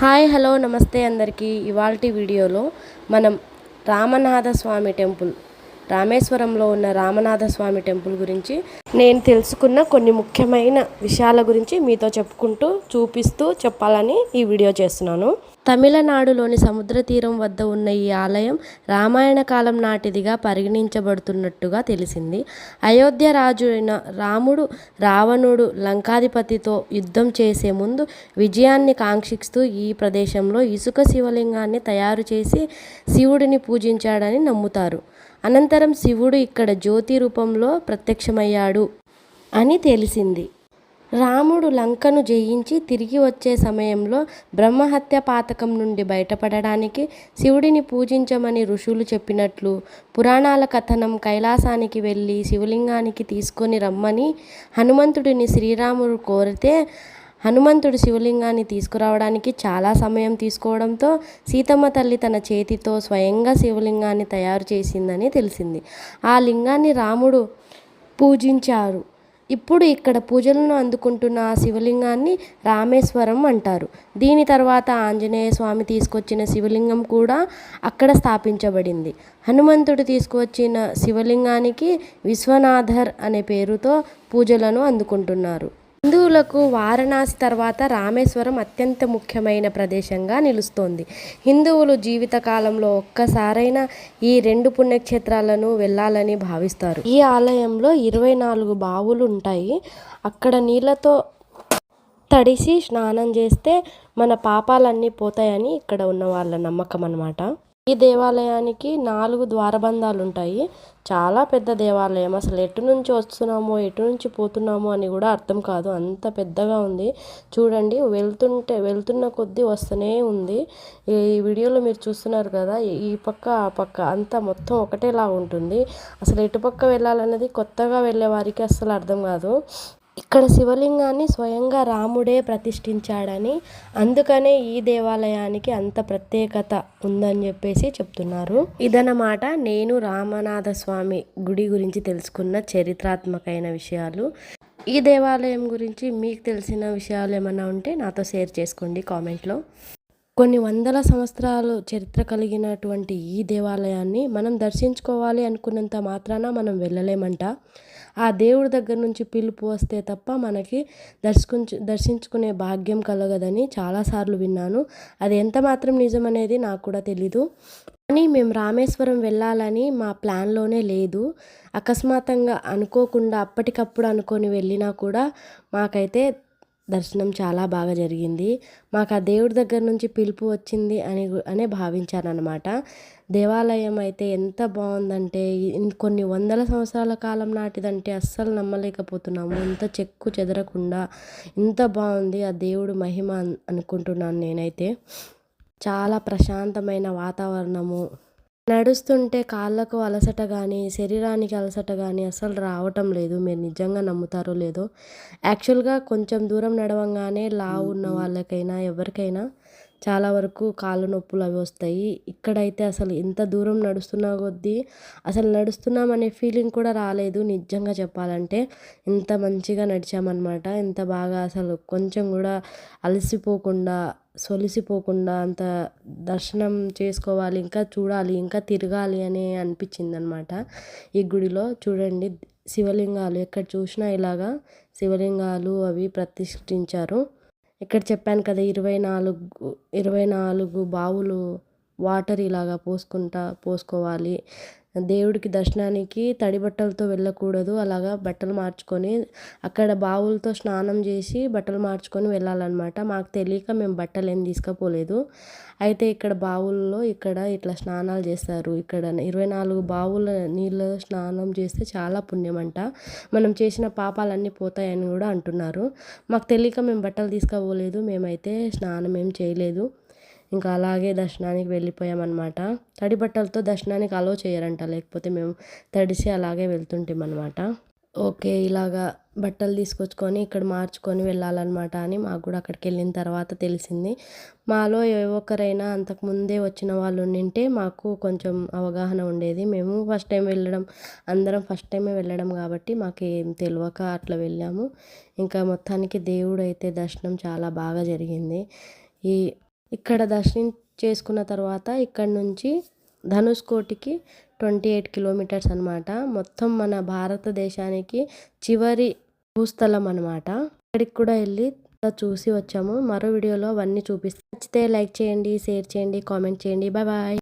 Hi hello నమస్తే అందరికీ. ఇవాల్టి వీడియోలో మనం రామనాథ స్వామి టెంపుల్ రామేశ్వరంలో ఉన్న రామనాథ స్వామి టెంపుల్ గురించి నేను తెలుసుకున్న కొన్ని ముఖ్యమైన విషయాల గురించి మీతో చెప్పుకుంటూ చూపిస్తూ చెప్పాలని ఈ వీడియో చేస్తున్నాను. తమిళనాడులోని సముద్ర తీరం వద్ద ఉన్న ఈ ఆలయం రామాయణ కాలం నాటిదిగా పరిగణించబడుతున్నట్టుగా తెలిసింది. అయోధ్య రాజు అయిన రాముడు రావణుడు లంకాధిపతితో యుద్ధం చేసే ముందు విజయాన్ని కాంక్షిస్తూ ఈ ప్రదేశంలో ఇసుక శివలింగాన్ని తయారు చేసి శివుడిని పూజించాడని నమ్ముతారు. అనంతరం శివుడు ఇక్కడ జ్యోతి రూపంలో ప్రత్యక్షమయ్యాడు అని తెలిసింది. రాముడు లంకను జయించి తిరిగి వచ్చే సమయంలో బ్రహ్మహత్య పాతకం నుండి బయటపడడానికి శివుడిని పూజించమని ఋషులు చెప్పినట్లు పురాణాల కథనం కైలాసానికి వెళ్ళి శివలింగానికి తీసుకొని రమ్మని హనుమంతుడిని శ్రీరాముడు కోరితే హనుమంతుడు శివలింగాన్ని తీసుకురావడానికి చాలా సమయం తీసుకోవడంతో సీతమ్మ తల్లి తన చేతితో స్వయంగా శివలింగాన్ని తయారు చేసిందని తెలిసింది. ఆ లింగాన్ని రాముడు పూజించారు. ఇప్పుడు ఇక్కడ పూజలను అందుకుంటున్న ఆ శివలింగాన్ని రామేశ్వరం అంటారు. దీని తర్వాత ఆంజనేయ స్వామి తీసుకొచ్చిన శివలింగం కూడా అక్కడ స్థాపించబడింది. హనుమంతుడు తీసుకువచ్చిన శివలింగానికి విశ్వనాథర్ అనే పేరుతో పూజలను అందుకుంటున్నారు. హిందువులకు వారణాసి తర్వాత రామేశ్వరం అత్యంత ముఖ్యమైన ప్రదేశంగా నిలుస్తోంది. హిందువులు జీవితకాలంలో ఒక్కసారైనా ఈ రెండు పుణ్యక్షేత్రాలను వెళ్ళాలని భావిస్తారు. ఈ ఆలయంలో ఇరవై నాలుగు బావులు ఉంటాయి. అక్కడ నీళ్ళతో తడిసి స్నానం చేస్తే మన పాపాలన్నీ పోతాయని ఇక్కడ ఉన్న వాళ్ళ నమ్మకం అన్నమాట ఈ దేవాలయానికి నాలుగు ద్వారబంధాలు ఉంటాయి. చాలా పెద్ద దేవాలయం. అసలు ఎటు నుంచి వస్తున్నామో ఎటు నుంచి పోతున్నామో అని కూడా అర్థం కాదు. అంత పెద్దగా ఉంది. చూడండి వెళ్తుంటే వెళ్తున్న కొద్దీ వస్తూనే ఉంది. ఈ వీడియోలో మీరు చూస్తున్నారు కదా ఈ పక్క ఆ పక్క అంతా మొత్తం ఒకటేలా ఉంటుంది. అసలు ఎటు పక్క వెళ్ళాలన్నది కొత్తగా వెళ్ళే వారికి అస్సలు అర్థం కాదు. ఇక్కడ శివలింగాన్ని స్వయంగా రాముడే ప్రతిష్ఠించాడని అందుకనే ఈ దేవాలయానికి అంత ప్రత్యేకత ఉందని చెప్పేసి చెప్తున్నారు. ఇదన్నమాట నేను రామనాథ స్వామి గుడి గురించి తెలుసుకున్న చరిత్రాత్మకమైన విషయాలు. ఈ దేవాలయం గురించి మీకు తెలిసిన విషయాలు ఏమైనా ఉంటే నాతో షేర్ చేసుకోండి కామెంట్లో. కొన్ని వందల సంవత్సరాలు చరిత్ర కలిగినటువంటి ఈ దేవాలయాన్ని మనం దర్శించుకోవాలి అనుకున్నంత మాత్రాన మనం వెళ్ళలేమంట. ఆ దేవుడి దగ్గర నుంచి పిలుపు వస్తే తప్ప మనకి దర్శించు దర్శించుకునే భాగ్యం కలగదని చాలాసార్లు విన్నాను. అది ఎంత మాత్రం నిజం అనేది నాకు కూడా తెలీదు. కానీ మేము రామేశ్వరం వెళ్ళాలని మా ప్లాన్లోనే లేదు. అకస్మాత్తంగా అనుకోకుండా అప్పటికప్పుడు అనుకొని వెళ్ళినా కూడా మాకైతే దర్శనం చాలా బాగా జరిగింది. మాకు ఆ దేవుడి దగ్గర నుంచి పిలుపు వచ్చింది అని అనే భావించాను అనమాట దేవాలయం అయితే ఎంత బాగుందంటే కొన్ని వందల సంవత్సరాల కాలం నాటిదంటే అస్సలు నమ్మలేకపోతున్నాము. ఇంత చెక్కు చెదరకుండా ఇంత బాగుంది ఆ దేవుడు మహిమ అనుకుంటున్నాను నేనైతే. చాలా ప్రశాంతమైన వాతావరణము నడుస్తుంటే కాళ్ళకు అలసట కానీ శరీరానికి అలసట కానీ అసలు రావటం లేదు. మీరు నిజంగా నమ్ముతారో లేదో. యాక్చువల్గా కొంచెం దూరం నడవంగానే లావు ఉన్న వాళ్ళకైనా ఎవరికైనా చాలా వరకు కాళ్ళు నొప్పులు అవి వస్తాయి. ఇక్కడైతే అసలు ఎంత దూరం నడుస్తున్నా కొద్దీ అసలు నడుస్తున్నామనే ఫీలింగ్ కూడా రాలేదు. నిజంగా చెప్పాలంటే ఎంత మంచిగా నడిచామన్నమాట. ఎంత బాగా అసలు కొంచెం కూడా అలసిపోకుండా సొలిసిపోకుండా అంత దర్శనం చేసుకోవాలి ఇంకా చూడాలి ఇంకా తిరగాలి అని అనిపించింది అనమాట ఈ గుడిలో చూడండి శివలింగాలు ఎక్కడ చూసినా ఇలాగా శివలింగాలు అవి ప్రతిష్ఠించారు. ఇక్కడ చెప్పాను కదా ఇరవై నాలుగు ఇరవై నాలుగు బావులు వాటర్ ఇలాగా పోసుకుంటా పోసుకోవాలి. దేవుడికి దర్శనానికి తడి బట్టలతో వెళ్ళకూడదు. అలాగా బట్టలు మార్చుకొని అక్కడ బావులతో స్నానం చేసి బట్టలు మార్చుకొని వెళ్ళాలన్నమాట. మాకు తెలియక మేము బట్టలు ఏం తీసుకుపోలేదు. అయితే ఇక్కడ బావుల్లో ఇక్కడ ఇట్లా స్నానాలు చేస్తారు. ఇక్కడ ఇరవై నాలుగు బావుల నీళ్ళ స్నానం చేస్తే చాలా పుణ్యం అంట మనం చేసిన పాపాలన్నీ పోతాయని కూడా అంటున్నారు. మాకు తెలియక మేము బట్టలు తీసుకుపోలేదు. మేమైతే స్నానం ఏం చేయలేదు. ఇంకా అలాగే దర్శనానికి వెళ్ళిపోయామన్నమాట. తడి బట్టలతో దర్శనానికి అలో చేయరంట లేకపోతే మేము తడిసి అలాగే వెళ్తుంటాం అనమాట ఓకే ఇలాగా బట్టలు తీసుకొచ్చుకొని ఇక్కడ మార్చుకొని వెళ్ళాలన్నమాట అని మాకు కూడా అక్కడికి వెళ్ళిన తర్వాత తెలిసింది. మాలో ఏ ఒక్కరైనా అంతకుముందే వచ్చిన వాళ్ళు ఉండింటే మాకు కొంచెం అవగాహన ఉండేది. మేము ఫస్ట్ టైం వెళ్ళడం అందరం ఫస్ట్ టైమే వెళ్ళడం కాబట్టి మాకు ఏం తెలియక అట్లా వెళ్ళాము. ఇంకా మొత్తానికి దేవుడు అయితే దర్శనం చాలా బాగా జరిగింది. ఈ ఇక్కడ దర్శనం చేసుకున్న తర్వాత ఇక్కడ నుంచి ధనుష్కోటికి ట్వంటీ ఎయిట్ కిలోమీటర్స్ అనమాట మొత్తం మన భారతదేశానికి చివరి భూస్థలం అనమాట ఇక్కడికి కూడా వెళ్ళి చూసి వచ్చాము. మరో వీడియోలో అవన్నీ చూపిస్తాను నచ్చితే లైక్ చేయండి షేర్ చేయండి కామెంట్ చేయండి. Bye bye.